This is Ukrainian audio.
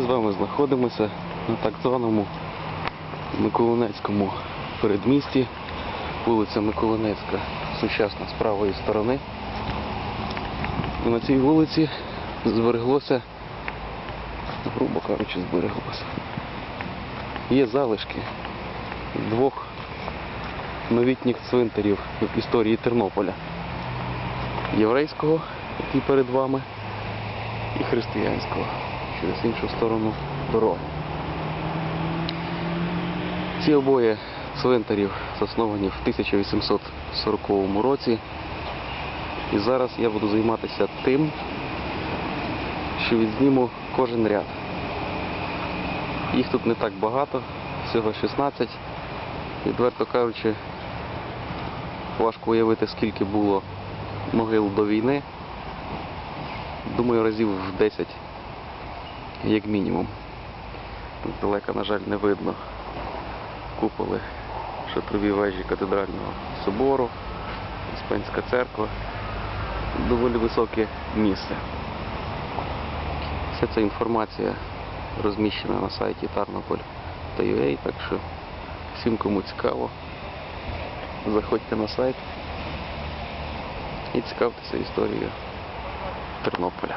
з вами знаходимося на так званому Миколинецькому передмісті. Вулиця Миколинецька, сучасна з правої сторони. І на цій вулиці збереглося, грубо кажучи, збереглося. Є залишки двох новітніх цвинтарів в історії Тернополя. Єврейського, який перед вами, і християнського через іншу сторону дороги. Ці обоє цвинтарів засновані в 1840 році. І зараз я буду займатися тим, що відзніму кожен ряд. Їх тут не так багато, всього 16. Відверто кажучи, важко уявити, скільки було могил до війни. Думаю, разів в 10, як мінімум. Далека, на жаль, не видно куполи шатрові вежі катедрального собору, Іспанська церква. Доволі високе місце. Вся ця інформація розміщена на сайті Tarnopol.ua, так що всім, кому цікаво, заходьте на сайт і цікавтеся історією Тернополя.